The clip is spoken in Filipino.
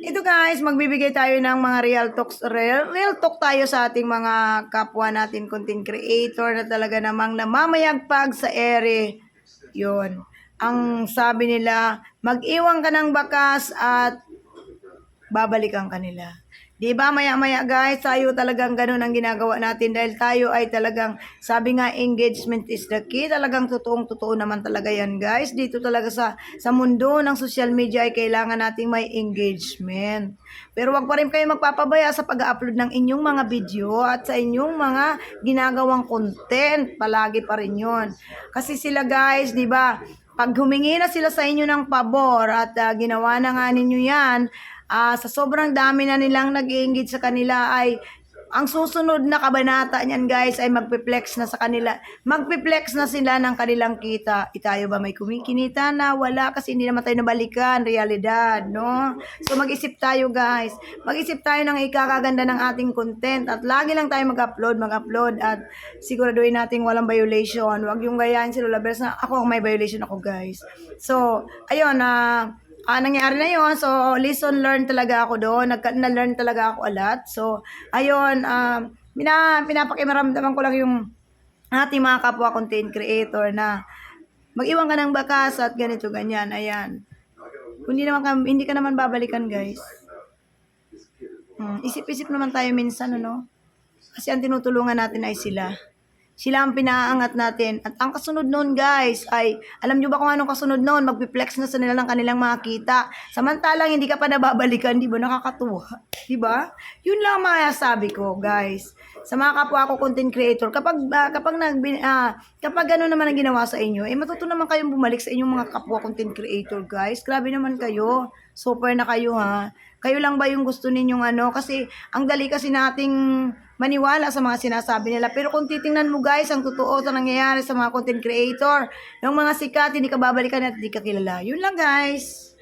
Ito guys, magbibigay tayo ng mga real talks, real, real talk tayo sa ating mga kapwa natin content creator na talaga namang namamayagpag sa ere. Yun. Ang sabi nila, mag-iwan ka ng bakas at babalikan ka nila. Di ba maya-maya guys, tayo talagang ganun ang ginagawa natin dahil tayo ay talagang, sabi nga engagement is the key, talagang totoong totoo naman talaga yan guys. Dito talaga sa, sa mundo ng social media ay kailangan nating may engagement. Pero wag pa rin kayo magpapabaya sa pag-upload ng inyong mga video at sa inyong mga ginagawang content. Palagi pa rin yun. Kasi sila guys, di ba, pag humingi na sila sa inyo ng pabor at ah, ginawa na nga ninyo yan, ah, sa sobrang dami na nilang nag engage sa kanila ay ang susunod na kabanata niyan guys ay magpe-flex na sa kanila. Magpe-flex na sila ng kanilang kita. Itayo ba may kumikinita na? Wala kasi hindi naman tayo nabalikan. Realidad, no? So mag-isip tayo guys. Mag-isip tayo ng ikakaganda ng ating content at lagi lang tayo mag-upload, mag-upload at siguraduhin nating walang violation. Huwag yung gayahin si Lola Bears na ako may violation ako guys. So, ayun na Ah, nangyari na yon So, lesson learned talaga ako doon. Nag na-learn talaga ako a lot. So, ayun, um, pina, pinapakimaramdaman ko lang yung ating mga kapwa content creator na mag-iwan ka ng bakas at ganito, ganyan. Ayan. Hindi, naman ka, hindi ka naman babalikan, guys. Hmm, isip-isip naman tayo minsan, ano? Kasi ang tinutulungan natin ay sila. Sila ang pinaangat natin. At ang kasunod nun, guys, ay, alam nyo ba kung anong kasunod nun? Magpiplex na sa nila ng kanilang mga kita. Samantalang hindi ka pa nababalikan, di ba? Nakakatuwa. Di ba? Yun lang ang masasabi ko, guys. Sa mga kapwa ko content creator, kapag ah, kapag nag ah, kapag gano'n naman ang ginawa sa inyo, eh matuto naman kayong bumalik sa inyong mga kapwa content creator, guys. Grabe naman kayo. Super na kayo, ha. Kayo lang ba yung gusto ninyong ano? Kasi ang dali kasi nating maniwala sa mga sinasabi nila. Pero kung titingnan mo guys, ang totoo sa nangyayari sa mga content creator, yung mga sikat, hindi ka babalikan at hindi ka kilala. Yun lang guys.